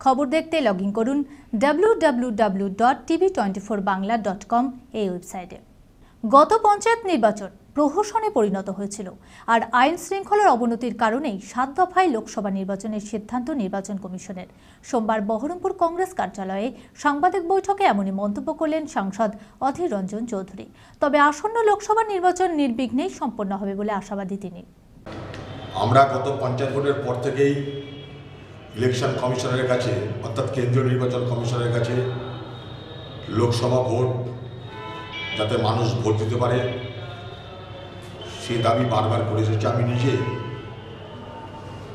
খবর দেখতে log in করুন W W W dot TV twenty four Bangla dot com এই ওয়েবসাইটে। গত পঞ্চায়েত নির্বাচন প্রহসনে পরিণত হয়েছিল আর আইন শৃঙ্খলার অবনতির কারণেই সাত দফায় লোকসভা নির্বাচনের সিদ্ধান্ত নির্বাচন কমিশনের। সোমবার বহরমপুর কংগ্রেস কার্যালয়ে সাংবাদিক বৈঠকে এমনই মন্তব্য করলেন সাংসদ অধীর রঞ্জন চৌধুরী। তবে আসন্ন লোকসভা নির্বাচন নির্বিঘ্নেই সম্পন্ন হবে বলে আশাবাদী তিনি। আমরা গত পঞ্চায়েত ভোটের পর থেকেই ইলেকশন কমিশনারের কাছে, অর্থাৎ কেন্দ্রীয় নির্বাচন কমিশনের কাছে, লোকসভা ভোট, যাতে মানুষ ভোট দিতে পারে, সে দাবি বারবার করে এসেছে আমি নিজে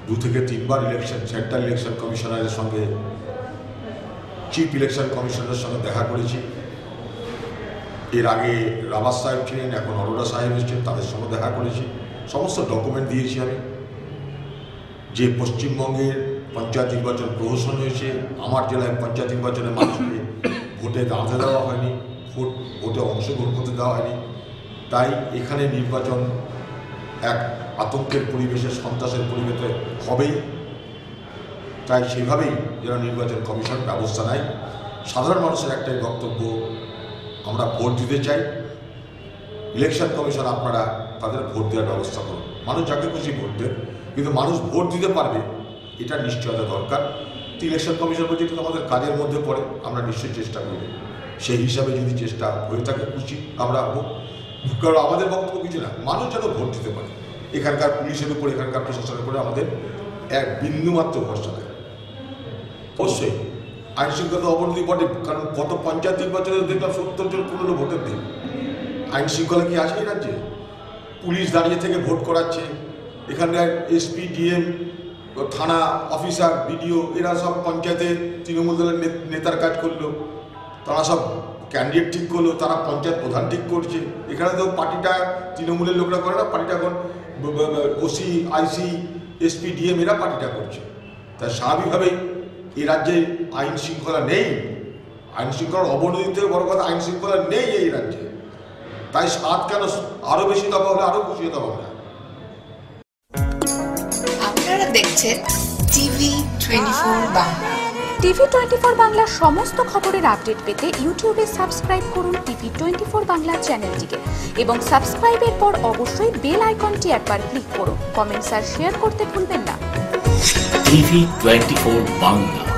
দু থেকে তিনবার ইলেকশন, সেন্ট্রাল ইলেকশন কমিশনারের সঙ্গে, চিফ ইলেকশন কমিশনারের সঙ্গে দেখা করেছি। এর আগে রাবাস সাহেব ছিলেন, এখন অরোরা সাহেব এসেছেন, তাদের সঙ্গে দেখা করেছি। সমস্ত ডকুমেন্ট দিয়েছি আমি। যে পশ্চিমবঙ্গের পঞ্চায়েত নির্বাচন প্রহসন হয়েছে, আমার জেলায় পঞ্চায়েত নির্বাচনে মানুষকে ভোটে দাঁড়াতে দেওয়া হয়নি, ভোট, ভোটে অংশগ্রহণ করতে দেওয়া হয়নি। তাই এখানে নির্বাচন এক আতঙ্কের পরিবেশে, সন্ত্রাসের পরিবেশে হবেই। তাই সেভাবেই যেন নির্বাচন কমিশন ব্যবস্থা নেয়। সাধারণ মানুষের একটাই বক্তব্য, আমরা ভোট দিতে চাই। ইলেকশন কমিশন আপনারা তাদের ভোট দেওয়ার ব্যবস্থা করুন। মানুষ যাকে খুশি ভোট দেন, কিন্তু মানুষ ভোট দিতে পারবে, এটা নিশ্চয়তা দরকার। তো ইলেকশন কমিশন বলছে, এটা তো আমাদের কাজের মধ্যে পড়ে, আমরা নিশ্চয়ই চেষ্টা করব। সেই হিসাবে যদি চেষ্টা হয়ে থাকে, খুশি আমরা হব। কারণ আমাদের বক্তব্য কিছু না, মানুষ যেন ভোট দিতে পারে। এখানকার পুলিশের উপর, এখানকার প্রশাসনের উপরে আমাদের এক বিন্দুমাত্র ভরসা নেই অবশ্যই আইন শৃঙ্খলা অবনতি বটে কারণ গত পঞ্চায়েত নির্বাচনে দেখলাম সত্তর জন পনেরো ভোটের দিন। আইন শৃঙ্খলা কি আছে এই রাজ্যে? পুলিশ দাঁড়িয়ে থেকে ভোট করাচ্ছে এখানকার এসপি, ডিএম, থানা অফিসার, বিডিও, এরা সব পঞ্চায়েতে তৃণমূল দলের নেতার কাজ করল। তারা সব ক্যান্ডিডেট ঠিক করল, তারা পঞ্চায়েত প্রধান ঠিক করছে। এখানে তো পার্টিটা তৃণমূলের লোকরা করে না, পার্টিটা এখন ওসি, আইসি, এসপি, ডিএম, এরা পার্টিটা করছে। তাই স্বাভাবিকভাবেই এই রাজ্যে আইন শৃঙ্খলা নেই। আইন শৃঙ্খলার অবনতি থেকে বড় কথা আইন শৃঙ্খলা নেই এই রাজ্যে। তাই সাত কেন আরও বেশি দফা হলে আরও খুশি হতে হবে। আপনারা দেখছেন TV twenty four Bangla. TV twenty four বাংলার সমস্ত খবরের আপডেট পেতে ইউটিউবে সাবস্ক্রাইব করুন টিভি টোয়েন্টি ফোর বাংলা চ্যানেলটিকে এবং সাবস্ক্রাইবের পর অবশ্যই বেল আইকনটি একবার ক্লিক করুন। কমেন্টস আর শেয়ার করতে ভুলবেন না। TV twenty four Bangla.